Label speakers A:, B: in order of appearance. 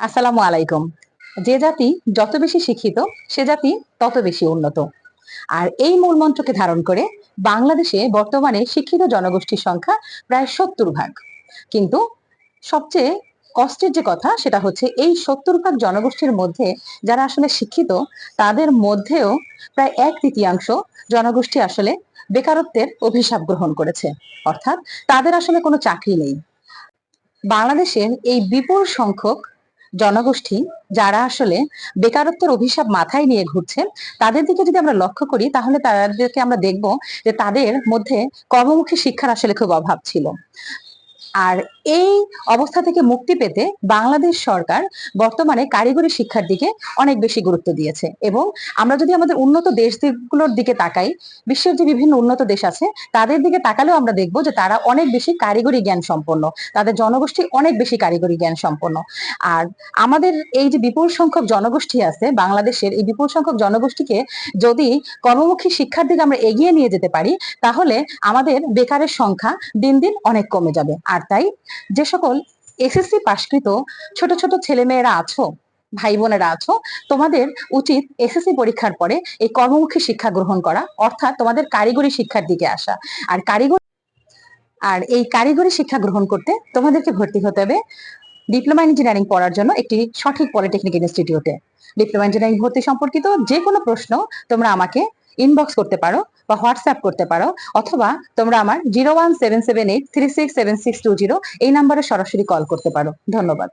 A: আসসালামু আলাইকুম। যে জাতি যত বেশি শিক্ষিত, সে জাতি তত বেশি উন্নত। আর এই মূল মন্ত্রকে ধারণ করে বাংলাদেশে বর্তমানে শিক্ষিত জনগোষ্ঠীর সংখ্যা প্রায় সত্তর ভাগ। কিন্তু সবচেয়ে কষ্টের যে কথা, সেটা হচ্ছে এই সত্তর ভাগ জনগোষ্ঠীর মধ্যে যারা আসলে শিক্ষিত, তাদের মধ্যেও প্রায় এক তৃতীয়াংশ জনগোষ্ঠী আসলে বেকারত্বের অভিশাপ গ্রহণ করেছে। অর্থাৎ তাদের আসলে কোনো চাকরি নেই। বাংলাদেশের এই বিপুল সংখ্যক জনগোষ্ঠী যারা আসলে বেকারত্বের অভিশাপ মাথায় নিয়ে ঘুরছে, তাদের দিকে যদি আমরা লক্ষ্য করি, তাহলে তাদেরকে আমরা দেখব যে তাদের মধ্যে কর্মমুখী শিক্ষার আসলে খুব অভাব ছিল। আর এই অবস্থা থেকে মুক্তি পেতে বাংলাদেশ সরকার বর্তমানে কারিগরি শিক্ষার দিকে অনেক বেশি গুরুত্ব দিয়েছে। এবং আমরা যদি আমাদের উন্নত দেশগুলোর দিকে তাকাই, বিশ্বের যে বিভিন্ন উন্নত দেশ আছে, তাদের দিকে তাকালেও আমরা দেখব যে তারা অনেক বেশি কারিগরি জ্ঞান সম্পন্ন। তাদের জনগোষ্ঠী অনেক বেশি কারিগরি জ্ঞান সম্পন্ন। আর আমাদের এই যে বিপুল সংখ্যক জনগোষ্ঠী আছে বাংলাদেশের, এই বিপুল সংখ্যক জনগোষ্ঠীকে যদি কর্মমুখী শিক্ষার দিকে আমরা এগিয়ে নিয়ে যেতে পারি, তাহলে আমাদের বেকারের সংখ্যা দিন দিন অনেক কমে যাবে। আর তাই যে সকল এসএসসি পাশকৃত ছোট ছোট ছেলেমেয়েরা আছো ভাই বোনেরা আছো, তোমাদের উচিত এসএসসি পরীক্ষার পরে এই কর্মমুখী শিক্ষা গ্রহণ করা, অর্থাৎ তোমাদের কারিগরি শিক্ষার দিকে আসা। আর কারিগরি আর এই কারিগরি শিক্ষা গ্রহণ করতে তোমাদেরকে ভর্তি হতে হবে ডিপ্লোমা ইঞ্জিনিয়ারিং পড়ার জন্য একটি সঠিক পলিটেকনিক ইনস্টিটিউটে। ডিপ্লোমা ইঞ্জিনিয়ারিং ভর্তি সম্পর্কিত যে কোনো প্রশ্ন তোমরা আমাকে ইনবক্স করতে পারো বা হোয়াটসঅ্যাপ করতে পারো অথবা তোমরা আমার zero one seven seven eight three six seven six two zero এই নাম্বারে সরাসরি কল করতে পারো। ধন্যবাদ।